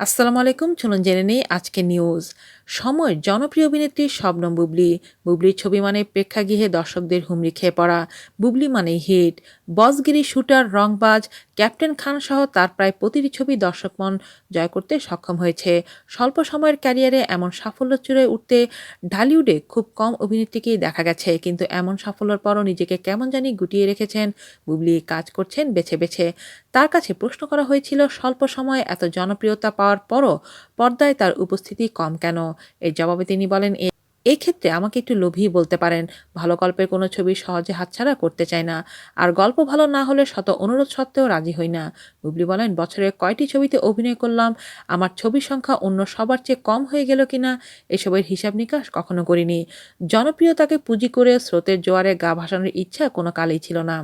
আসসালামু আলাইকুম চলুন জেনে নেই আজকে নিউজ সময় জনপ্রিয় অভিনেত্রী শবনম বুবলি। বুবলির ছবি মানে প্রেক্ষাগৃহে দর্শকদের হুমড়ি খেয়ে পড়া। বুবলি মানে hit. Bossgiri shooter, Rangbaz, captain Khan সহ তার প্রায় প্রতিটি ছবি দর্শক মন জয় করতে সক্ষম হয়েছে। স্বল্প সময়ের ক্যারিয়ারে এমন সাফল্য চূড়ে উঠতে ঢালিউডে খুব কম অভিনেত্রীকেই দেখা গেছে, কিন্তু এমন সাফল্যের পরও নিজেকে কেমন জানি গুটিয়ে রেখেছেন বুবলি। কাজ করছেন বেছে বেছে। তার কাছে প্রশ্ন করা হয়েছিল, স্বল্প সময়ে এত জনপ্রিয়তা পাওয়ার পরও পর্দায় তার উপস্থিতি কম কেন? এর জবাবে তিনি বলেন এই ক্ষেত্রে আমাকে একটু লোভী বলতে পারেন। ভালো গল্পের কোনো ছবি সহজে হাতছাড়া করতে চাই না। আর গল্প ভালো না হলে শত অনুরোধ সত্ত্বেও রাজি হই না। বুবলি বলেন, বছরে কয়টি ছবিতে অভিনয় করলাম? আমার ছবির সংখ্যা অন্য সবার চেয়ে কম হয়ে গেল কিনা এসবের হিসাব নিকাশ কখনো করিনি। জনপ্রিয়তাকে পুঁজি করে স্রোতের জোয়ারে গা ভাসানোর ইচ্ছা কোনো কালেই ছিল না।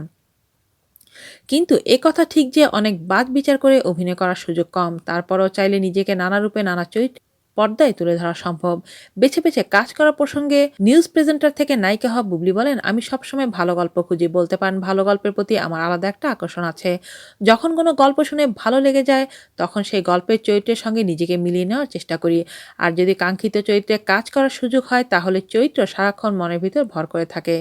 কিন্তু এ কথা ঠিক যে অনেক বাদ বিচার করে অভিনয় করার সুযোগ কম। তারপরও চাইলে নিজেকে নানা রূপে নানা চরিত্র পর্দায় তুলে ধরা সম্ভব। বেছে বেছে কাজ করার প্রসঙ্গে নিউজ প্রেজেন্টার থেকে নায়িকা হওয়া বুবলি বলেন, আমি সবসময় ভালো গল্প খুঁজি, বলতে পারেন ভালো গল্পের প্রতি আমার আলাদা একটা আকর্ষণ আছে। যখন কোনো গল্প শুনে ভালো লেগে যায়, তখন সেই গল্পের চরিত্রের সঙ্গে নিজেকে মিলিয়ে নেওয়ার চেষ্টা করি। আর যদি কাঙ্ক্ষিত চরিত্রে কাজ করার সুযোগ হয়, তাহলে চরিত্র সারাক্ষণ মনের ভিতর ভর করে থাকে।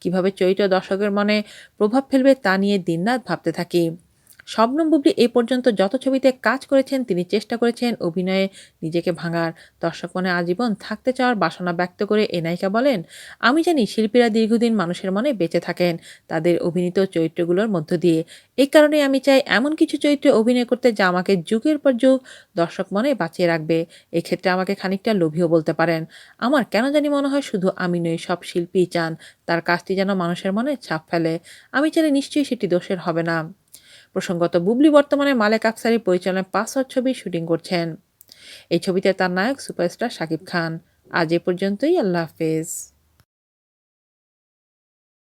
কীভাবে চরিত্র দর্শকের মনে প্রভাব ফেলবে তা নিয়ে দিনরাত ভাবতে থাকি। শবনম বুবলি এই পর্যন্ত যত ছবিতে কাজ করেছেন, তিনি চেষ্টা করেছেন অভিনয়ে নিজেকে ভাঙার। দর্শক মনে আজীবন থাকতে চাওয়ার বাসনা ব্যক্ত করে এ নায়িকা বলেন, আমি জানি শিল্পীরা দীর্ঘদিন মানুষের মনে বেঁচে থাকেন তাদের অভিনীত চরিত্রগুলোর মধ্য দিয়ে। এই কারণে আমি চাই এমন কিছু চরিত্রে অভিনয় করতে যা আমাকে যুগের পর যুগ দর্শক মনে বাঁচিয়ে রাখবে। এক্ষেত্রে আমাকে খানিকটা লোভীও বলতে পারেন। আমার কেন জানি মনে হয় শুধু আমি নই, সব শিল্পীই চান। তার কাজটি যেন মানুষের মনে ছাপ ফেলে। আমি চাইলে নিশ্চয়ই সেটি দোষের হবে না। প্রসঙ্গত, বুবলি বর্তমানে মালেক আফসারি পরিচালনায় পাসওয়ার্ড ছবি শুটিং করছেন। এই ছবিতে তার নায়ক সুপারস্টার শাকিব খান। আজ এ পর্যন্তই, আল্লাহ হাফেজ।